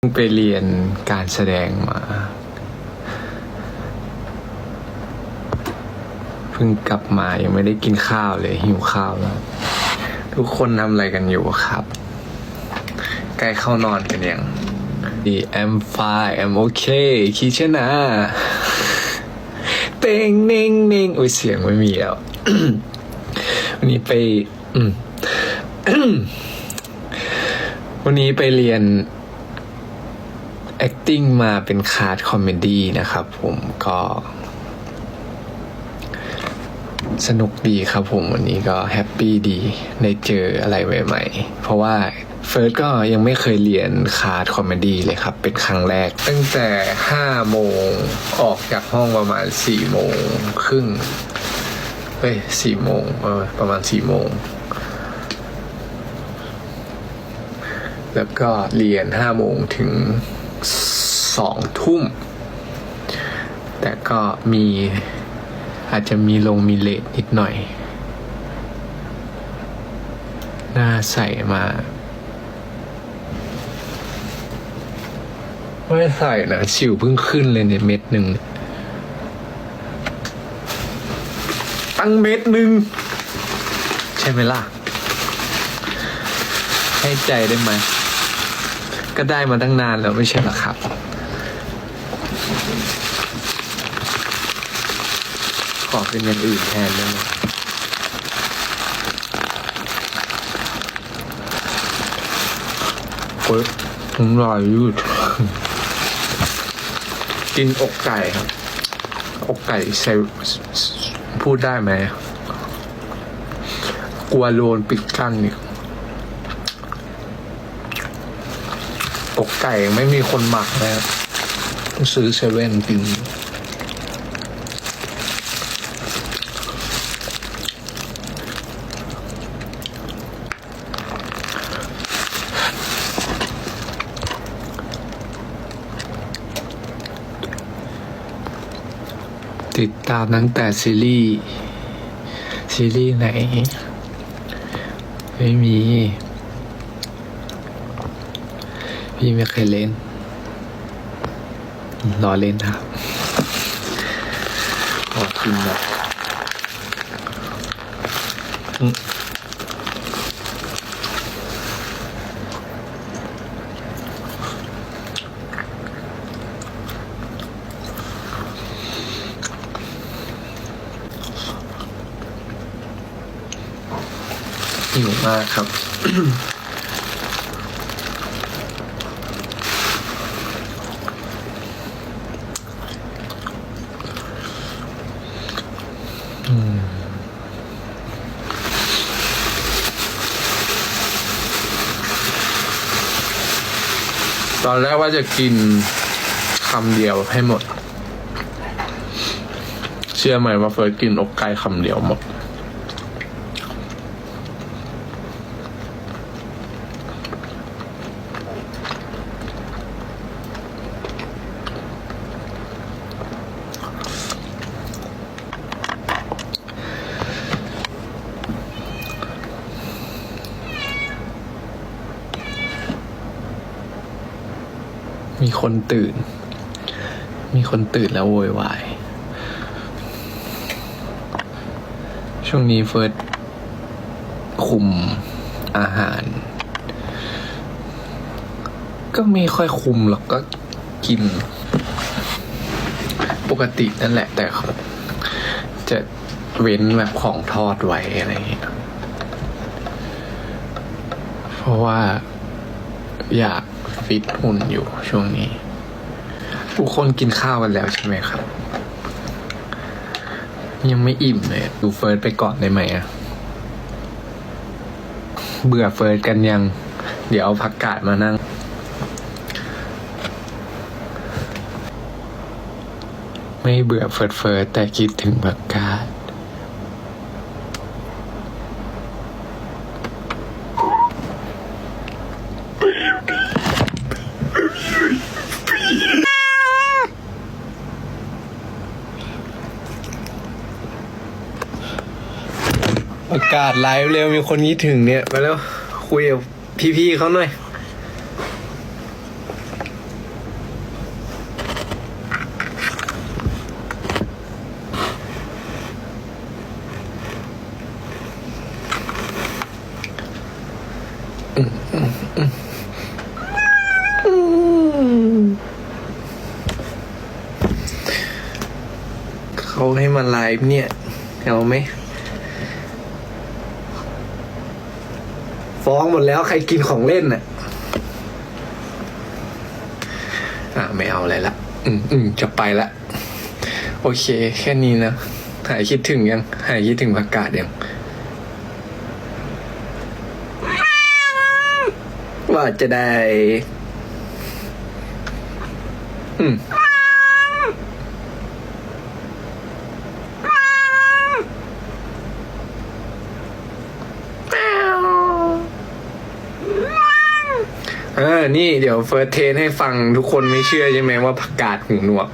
เพิ่งไปเรียนการแสดงมา เพิ่งกลับมายังไม่ได้กินข้าวเลยหิวข้าวแล้ว ทุกคนทำอะไรกันอยู่ครับ ใกล้เข้านอนกันยังดี I'm fine I'm okay คิดชนะเต็งเน่งเน่งโอ้ยเสียงไม่มีแล้ว วันนี้ไปวันนี้ไปเรียน acting มาเป็นคาร์ดคอมเมดี้นะครับผมก็สนุกดีครับผมวันนี้ก็แฮปปี้ดีได้เจออะไรใหม่ๆ เพราะว่าเฟิร์สก็ยังไม่เคยเรียนคาร์ดคอมเมดี้เลยครับ เป็นครั้งแรก ตั้งแต่ห้าโมงออกจากห้องประมาณสี่โมงครึ่งเฮ้ยสี่โมงเออประมาณสี่โมง แล้วก็เรียนห้าโมงถึง สองทุ่ม แต่ก็มีอาจจะมีลงมีเลทนิดหน่อย หน้าใส่มาไม่ใส่นะสิวเพิ่งขึ้นเลยเนี่ยเม็ดหนึ่งตั้งเม็ดหนึ่งใช่ไหมล่ะ ให้ใจได้ไหม ก็ได้มาตั้งนานแล้วไม่ใช่หรอครับ ขอเป็นอย่างอื่นแทนได้ไหมเฮ้ยผมรอยยืด กินอกไก่ครับ อกไก่ใส่พูดได้ไหม กลัวโลนปิดกั้นนี่ อกไก่ไม่มีคนหมักนะครับต้องซื้อเซเว่นกินติดตามตั้งแต่ซีรีส์ ซีรีส์ไหน ไม่มี พี่ไม่เคยเล่นรอเล่นครับขอกินแบบหิวมากครับ ตอนแรกว่าจะกินคำเดียวให้หมด เชื่อไหมว่าเฟิร์สกินอกไก่คำเดียวหมด มีคนตื่น มีคนตื่นแล้วโวยวาย ช่วงนี้เฟิร์สคุมอาหาร ก็ไม่ค่อยคุมหรอกก็กิน ปกตินั่นแหละแต่จะเว้นแบบของทอดไว้อะไรอย่างเงี้ยเพราะว่าอยาก ฟิตหุ่นอยู่ช่วงนี้ ทุกคนกินข้าวกันแล้วใช่ไหมครับ ยังไม่อิ่มเลย ดูเฟิร์สไปก่อนได้ไหมอะเบื่อเฟิร์สกันยัง เดี๋ยวเอาผักกาดมานั่งไม่เบื่อเฟิร์สเฟิร์สแต่คิดถึงผักกาดาศไลฟ์เร็วมีคนคิดถึงเนี่ยไปแล้วคุยกับพี่ๆเขาหน่อย เขาให้มาไลฟ์เนี่ย เอาไหม ฟ้องหมดแล้วใครกินของเล่นน่ะอะไม่เอาอะไรละ อืมอืมจะไปละ โอเค แค่นี้นะหายคิดถึงยังหายคิดถึงประกาศยังว่าจะได้ อืม เออ นี่เดี๋ยวเฟิร์สเทนให้ฟังทุกคนไม่เชื่อใช่ไหมว่าผักกาดหูหนวก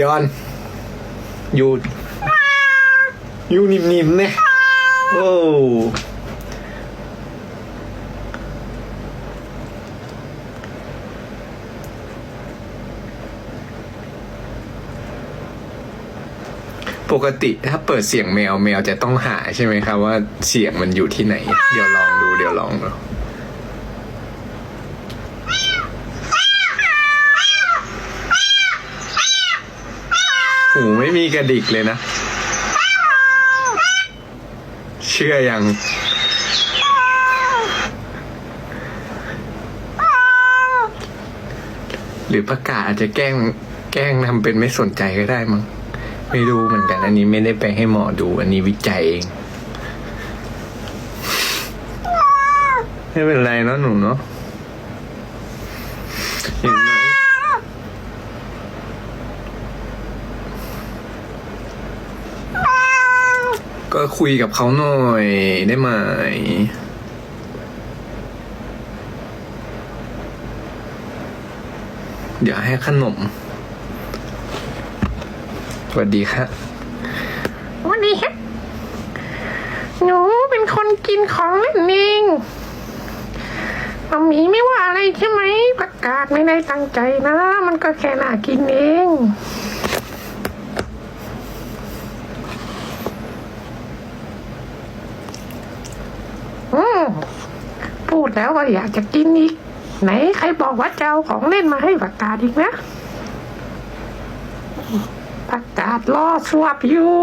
ยอนยูยูนิ่มๆเนี่ยโอ้ปกติถ้าเปิดเสียงแมวแมวจะต้องหาใช่ไหมครับว่าเสียงมันอยู่ที่ไหน เดี๋ยวลองดูเดี๋ยวลองดู ไม่มีกระดิกเลยนะ เชื่อยังหรือประกาศอาจจะแกล้งแกล้งทำเป็นไม่สนใจก็ได้มั้งไม่รู้เหมือนกัน อันนี้ไม่ได้ไปให้หมอดู อันนี้วิจัยเอง ไม่เป็นไรเนาะหนูเนาะเห็นไหม ก็ คุยกับเขาหน่อยได้ไหม เดี๋ยวให้ขนม สวัสดีครับวันนี้ครับหนูเป็นคนกินของเล่นเองมัมมี่ไม่ว่าอะไรใช่ไหมประกาศไม่ได้ตั้งใจนะ มันก็แค่น่ากินเอง อืม พูดแล้วว่าอยากจะกินอีก ไหนใครบอกว่าจะเอาของเล่นมาให้ประกาศอีกนะประกาศรอสวบอยู่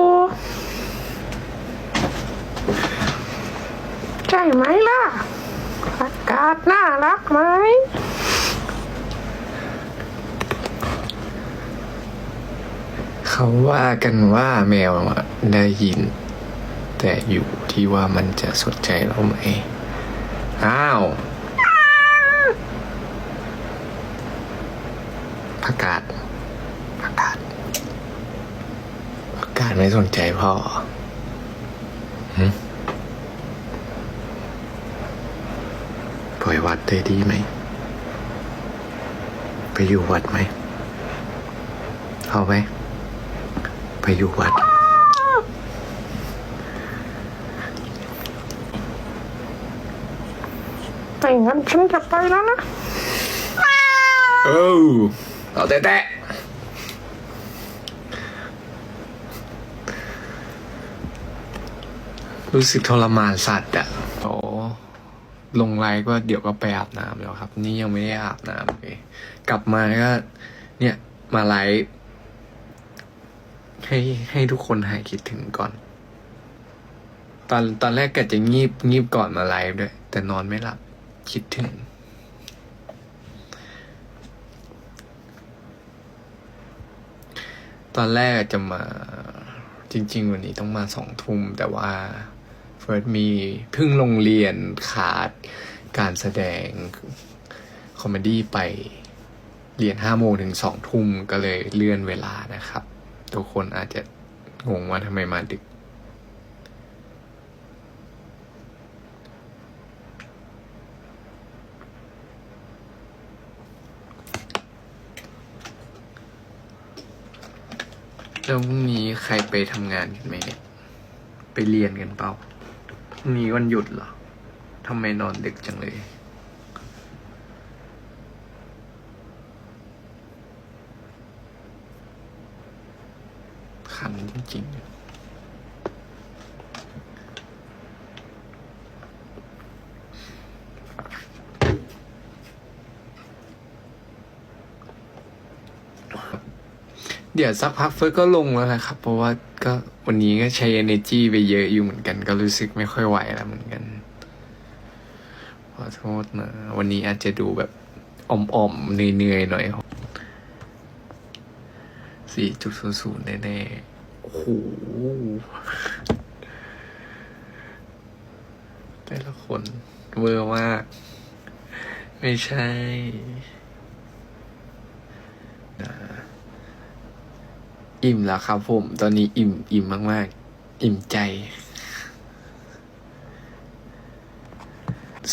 ใช่ไหมล่ะประกาศน่ารักไหมเขาว่ากันว่าแมวได้ยิน แต่อยู่ที่ว่ามันจะสนใจเราไหม อ้าว ประกาศ ประกาศ ประกาศไม่สนใจพ่อหึปล่อยวัดได้ดีไหม ไปอยู่วัดไหม เอาไหม ไปอยู่วัด งั้นฉันจะไปแล้วนะเออเอาแต่แต่รู้สึกทรมานสัตว์อะโอ้ลงไลน์ก็เดี๋ยวก็ไปอาบน้ำแล้วครับ นี่ยังไม่ได้อาบน้ำเลยกลับมาก็ เนี่ยมาไลฟ์ให้ให้ทุกคนหายคิดถึงก่อน ตอนตอนแรกกะจะงีบงีบก่อนมาไลฟ์ด้วย แต่นอนไม่หลับ คิดถึง ตอนแรกจะมาจริง ๆ วันนี้ต้องมาสองทุ่มแต่ว่าเฟิร์สมีเพิ่งลงเรียนขาดการแสดงคอมเมดี้ไปเรียนห้าโมงถึงสองทุ่มก็เลยเลื่อนเวลานะครับ ทุกคนอาจจะงงว่าทำไมมาดึก แล้วพรุ่งนี้ใครไปทำงานกันไหมเนี่ย ไปเรียนกันเปล่าพรุ่งนี้วันหยุดเหรอทำไมนอนดึกจังเลย คันจริงๆ เดี๋ยวสักพักเฟิร์สก็ลงแล้วแหละครับ เพราะว่าก็วันนี้ก็ใช้ energy ไปเยอะอยู่เหมือนกัน ก็รู้สึกไม่ค่อยไหวแล้วเหมือนกัน ขอโทษนะ วันนี้อาจจะดูแบบอ่อมๆเหนื่อยๆหน่อยสี่จุดศูนย์ศูนย์แน่ๆโอ้โหแต่ละคนเวอร์มาก ไม่ใช่นะ อิ่มแล้วครับผม ตอนนี้อิ่มอิ่มมากๆ อิ่มใจ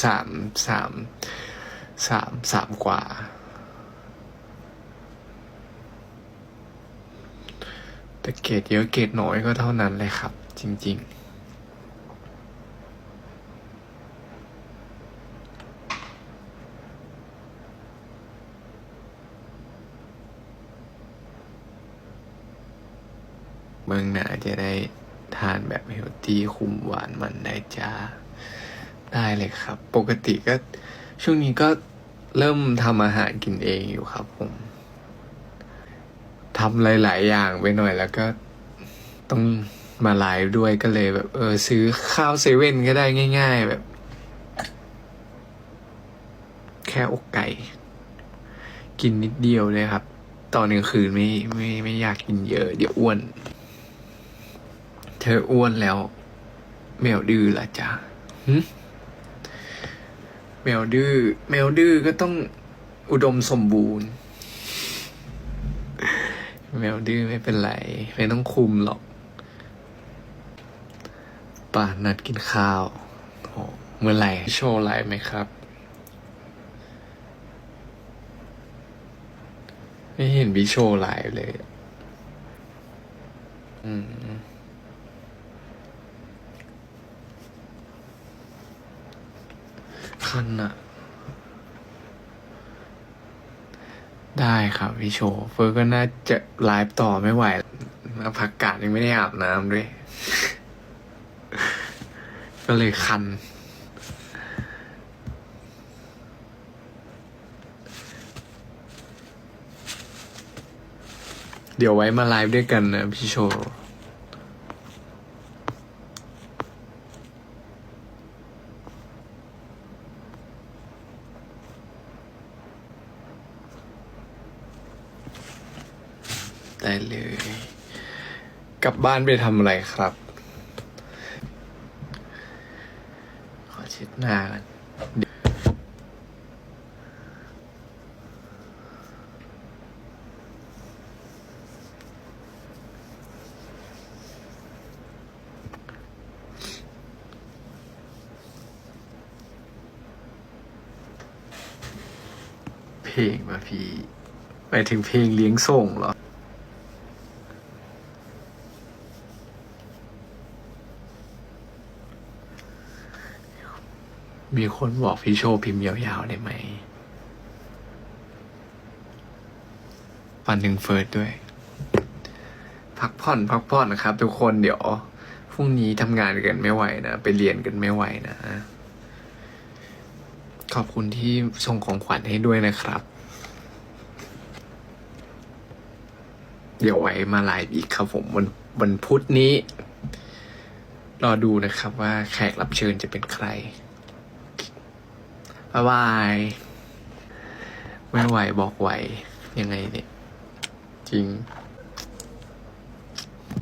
สามสามสามสามกว่า แต่เกรดเยอะเกรดน้อยก็เท่านั้นเลยครับ จริง ๆ เมืองหนาจะได้ทานแบบเฮลตี้คุมหวานมันได้จ้า ได้เลยครับ ปกติก็ช่วงนี้ก็เริ่มทำอาหารกินเองอยู่ครับผมทำหลาย ๆ อย่างไปหน่อยแล้วก็ต้องมาไลฟ์ด้วยก็เลยแบบ เออ ซื้อข้าวเซเว่นก็ได้ง่าย ๆ แบบ แค่อกไก่ กินนิดเดียวเลยครับ ตอนกลางคืนไม่ไม่ไม่อยากกินเยอะ เดี๋ยวอ้วน เธออ้วนแล้ว แมวดื้อละจ้ะหึแมวดื้อแมวดื้อก็ต้องอุดมสมบูรณ์ แมวดื้อไม่เป็นไรไม่ต้องคุมหรอกป่านัดกินข้าวโอ้เมื่อไหร่โชว์ไลฟ์ไหมครับ ไม่เห็นพี่โชว์ไลฟ์เลย อืม คันอะได้ครับพี่โชเฟิร์ก็น่าจะไลฟ์ต่อไม่ไหวมาพักกาดยังไม่ได้อาบน้ำด้วย ก็เลยคัน เดี๋ยวไว้มาไลฟ์ด้วยกันนะพี่โชว์ ได้เลย กลับบ้านไปทำอะไรครับ ขอเช็ดหน้ากันเพลงมาพี่ไปถึงเพลงเลี้ยงส่งเหรอ มีคนบอกพี่โชพิมพ์ยาวๆได้ไหมฟันถึงเฟิร์สด้วย พักผ่อนพักผ่อนนะครับ ทุกคนเดี๋ยวพรุ่งนี้ทำงานกันไม่ไหวนะ ไปเรียนกันไม่ไหวนะ ขอบคุณที่ส่งของขวัญให้ด้วยนะครับ เดี๋ยวไว้มาไลฟ์อีกครับผมวันวันพุธนี้รอดูนะครับว่าแขกรับเชิญจะเป็นใคร บ๊ายบาย ไม่ไหวบอกไหว ยังไงเนี่ย จริง